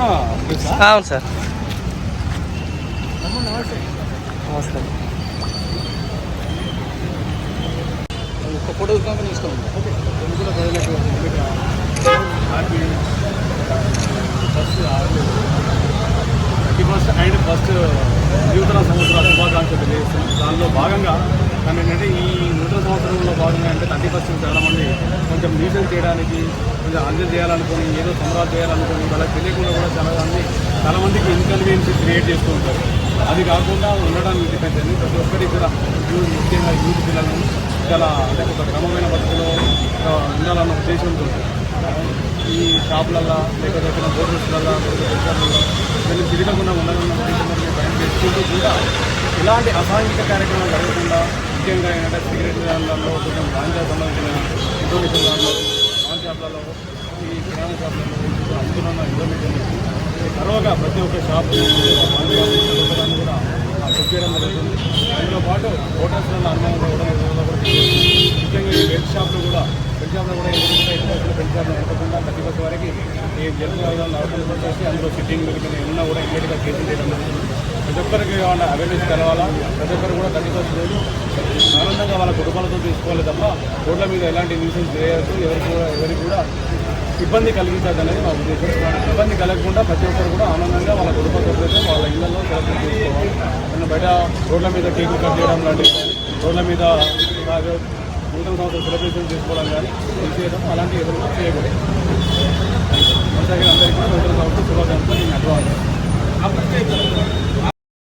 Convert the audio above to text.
అవును సార్. నమస్కారం photo first thirty first and first నూతన సంవత్సర శుభాకాంక్షలు తెలియజేస్తున్నాం. దానిలో భాగంగా కానీ ఏంటంటే ఈ నూతన భాగంగా అంటే థర్టీ ఫస్ట్ చాలామంది కొంచెం మ్యూజియం చేయడానికి కొంచెం అంజన్ చేయాలనుకుని ఏదో సంబరాలు చేయాలనుకుని వాళ్ళకి తెలియకుండా కూడా చాలా మంది చాలా మందికి ఇన్కన్వీనియన్స్ క్రియేట్ చేస్తూ ఉంటారు. అది కాకుండా ఉండడానికి పెద్దది ప్రతి ఒక్కరికి కూడా యూత్ ముఖ్యంగా యూత్ పిల్లలను చాలా అంటే ఒక క్రమమైన పద్ధతిలో ఉండాలన్న ఉద్దేశంతో ఈ షాపులలో లేకపోతే ఎక్కడ హోటల్స్లలో వీళ్ళు తిరగకుండా ఉండాలన్న ఉద్దేశంతో మేము భయం చేసుకుంటూ కూడా ఇలాంటి అసాంఘిక కార్యక్రమాలు జరగకుండా ముఖ్యంగా ఏంటంటే సిగరెట్ దానిలో కొంచెం గాంజా సంబంధించిన ఇన్ఫర్మేషన్ దానిలో పాన్ షాప్లలో ఈ కిరాణా షాప్లలో అందుకున్న అమ్ముతున్న ఇన్ఫర్మేషన్ తర్వాత ప్రతి ఒక్క షాప్ కూడా చెక్ చేయడం జరుగుతుంది. అందులో పాటు హోటల్స్ అనుమానం కూడా ముఖ్యంగా ఈ బెడ్ షాప్లో కూడా బెడ్ షాప్లో కూడా ఎందుకంటే బెడ్ షాప్లో ఉండకుండా ప్రతి ఒక్క వారికి ఈ జరుగు నడపడం చేసి అందులో సిట్టింగ్ ఏమన్నా కూడా ఇమీడియట్గా కేసులు చేయడం జరుగుతుంది. ప్రతి ఒక్కరికి ఏమైనా అవేర్నెస్ కలవాలా? ప్రతి ఒక్కరు కూడా థర్టీ లేదు. ఆనందంగా వాళ్ళ కుటుంబాలతో తీసుకోవాలి తప్ప రోడ్ల మీద ఎలాంటి న్యూసెన్స్ చేయొద్దు. ఎవరికి కూడా ఎవరికి కూడా ఇబ్బంది కలిగించదు అనేది మా ఉద్దేశం. ఇబ్బంది కలగకుండా ప్రతి ఒక్కరు కూడా ఆనందంగా వాళ్ళ కుటుంబంతో వాళ్ళ ఇళ్ళలో సెలబ్రేట్ చేసుకోవాలి మనం బయట రోడ్ల మీద కేకులు కట్ చేయడం లాంటివి రోడ్ల మీద నూతన సంవత్సరం సెలబ్రేషన్ చేసుకోవడం కానీ చేయడం అలాంటివి ఏదైనా చేయకూడదు.